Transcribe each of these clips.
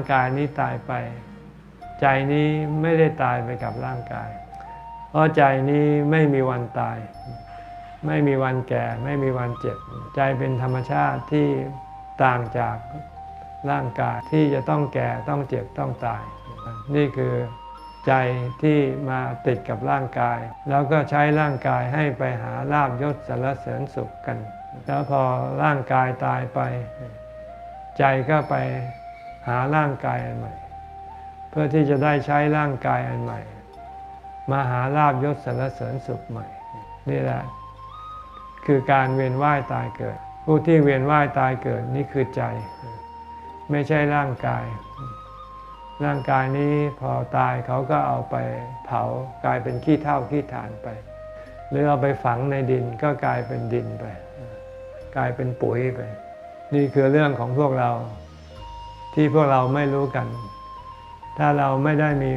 ร่างกายนี้ตายไป ใจนี้ไม่ได้ตายไปกับร่างกาย เพราะใจนี้ไม่มีวันตาย ไม่มีวันแก่ ไม่มีวันเจ็บ ใจเป็นธรรมชาติที่ต่างจากร่างกายที่จะต้องแก่ต้องเจ็บต้องตาย นี่คือใจที่มาติดกับร่างกาย แล้วก็ใช้ร่างกายให้ไปหาลาบยศสารเสริญสุขกัน แล้วพอร่างกายตายไป ใจก็ไป หาร่างกายอันใหม่ เพื่อที่จะได้ใช้ร่างกายอันใหม่ มาหาลาบยศสารเสริญสุขใหม่ นี่แหละ คือการเวียนว่ายตายเกิด ผู้ที่เวียนว่ายตายเกิดนี่คือใจ ไม่ใช่ร่างกาย ร่างกายนี้พอตายเขาก็เอาไปเผากลายเป็นขี้เถ้าขี้ฐานไป หรือเอาไปฝังในดินก็กลายเป็นดินไป กลายเป็นปุ๋ยไป นี่คือเรื่องของพวกเรา ที่พวกเราไม่รู้กัน ถ้าเราไม่ได้มี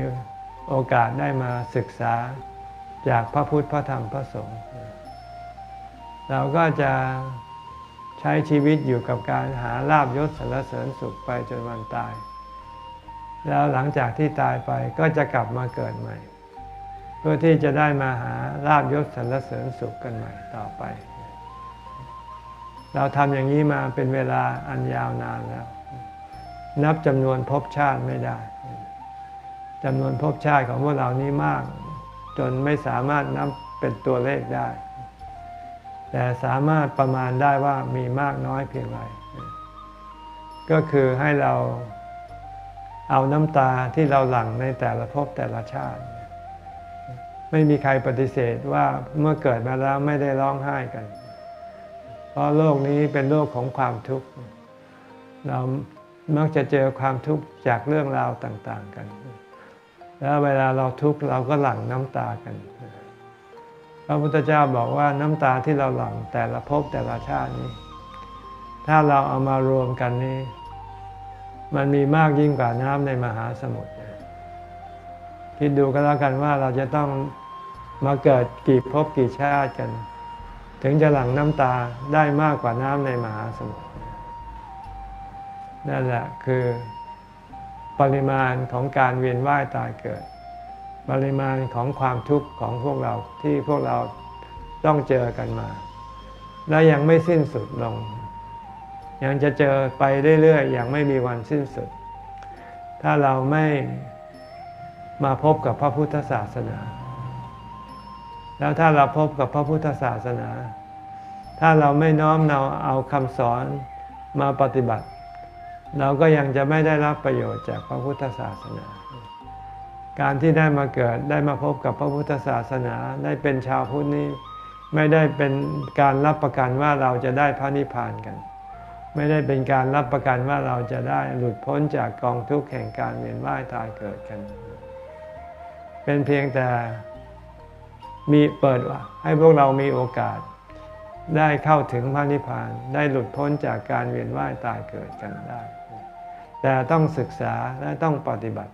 โอกาสได้มาศึกษาจากพระพุทธพระธรรมพระสงฆ์เราก็จะใช้ชีวิตอยู่กับการหาลาบยศสรรเสริญสุขไปจนวันตาย แล้วหลังจากที่ตายไปก็จะกลับมาเกิดใหม่ เพื่อที่จะได้มาหาลาบยศสรรเสริญสุขกันใหม่ต่อไป เราทำอย่างนี้มาเป็นเวลาอันยาวนานแล้ว นับจำนวนภพชาติไม่ได้จำนวนภพชาติของพวกเรานี้มาก จนไม่สามารถนับเป็นตัวเลขได้ แต่สามารถประมาณได้ว่ามีมากน้อยเพียงไรก็คือให้เราเอาน้ำตาที่เราหลั่งในแต่ละภพแต่ละชาติ ไม่มีใครปฏิเสธว่าเมื่อเกิดมาแล้วไม่ได้ร้องไห้กัน เพราะโลกนี้เป็นโลกของความทุกข์เรา มักจะเจอความทุกข์จากเรื่องราวต่างๆกัน แล้วเวลาเราทุกข์เราก็หลั่งน้ำตากัน พระพุทธเจ้าบอกว่าน้ำตาที่เราหลั่งแต่ละภพแต่ละชาตินี้ ถ้าเราเอามารวมกันนี้ มันมีมากยิ่งกว่าน้ำในมหาสมุทรคิดดูก็แล้วกันว่าเราจะต้องมาเกิดกี่ภพกี่ชาติกัน ถึงจะหลั่งน้ำตาได้มากกว่าน้ำในมหาสมุทร นั่นแหละคือปริมาณของการเวียนว่ายตายเกิด ปริมาณของความทุกข์ของพวกเราที่พวกเราต้องเจอกันมา และยังไม่สิ้นสุดลง ยังจะเจอไปเรื่อยๆอย่างไม่มีวันสิ้นสุด ถ้าเราไม่มาพบกับพระพุทธศาสนา แล้วถ้าเราพบกับพระพุทธศาสนา ถ้าเราไม่น้อมเราเอาคำสอนมาปฏิบัติ เราก็ยังจะไม่ได้รับประโยชน์จากพระพุทธศาสนา การที่ได้มาเกิดได้มาพบกับพระพุทธศาสนาได้เป็นชาวพุทธนี้ ไม่ได้เป็นการรับประกันว่าเราจะได้พระนิพพานกัน ไม่ได้เป็นการรับประกันว่าเราจะได้หลุดพ้นจากกองทุกข์แห่งการเวียนว่ายตายเกิดกัน เป็นเพียงแต่มีเปิดว่าให้พวกเรามีโอกาส ได้เข้าถึงพระนิพพานได้หลุดพ้นจากการเวียนว่ายตายเกิดกันได้ แต่ต้องศึกษาและต้องปฏิบัติ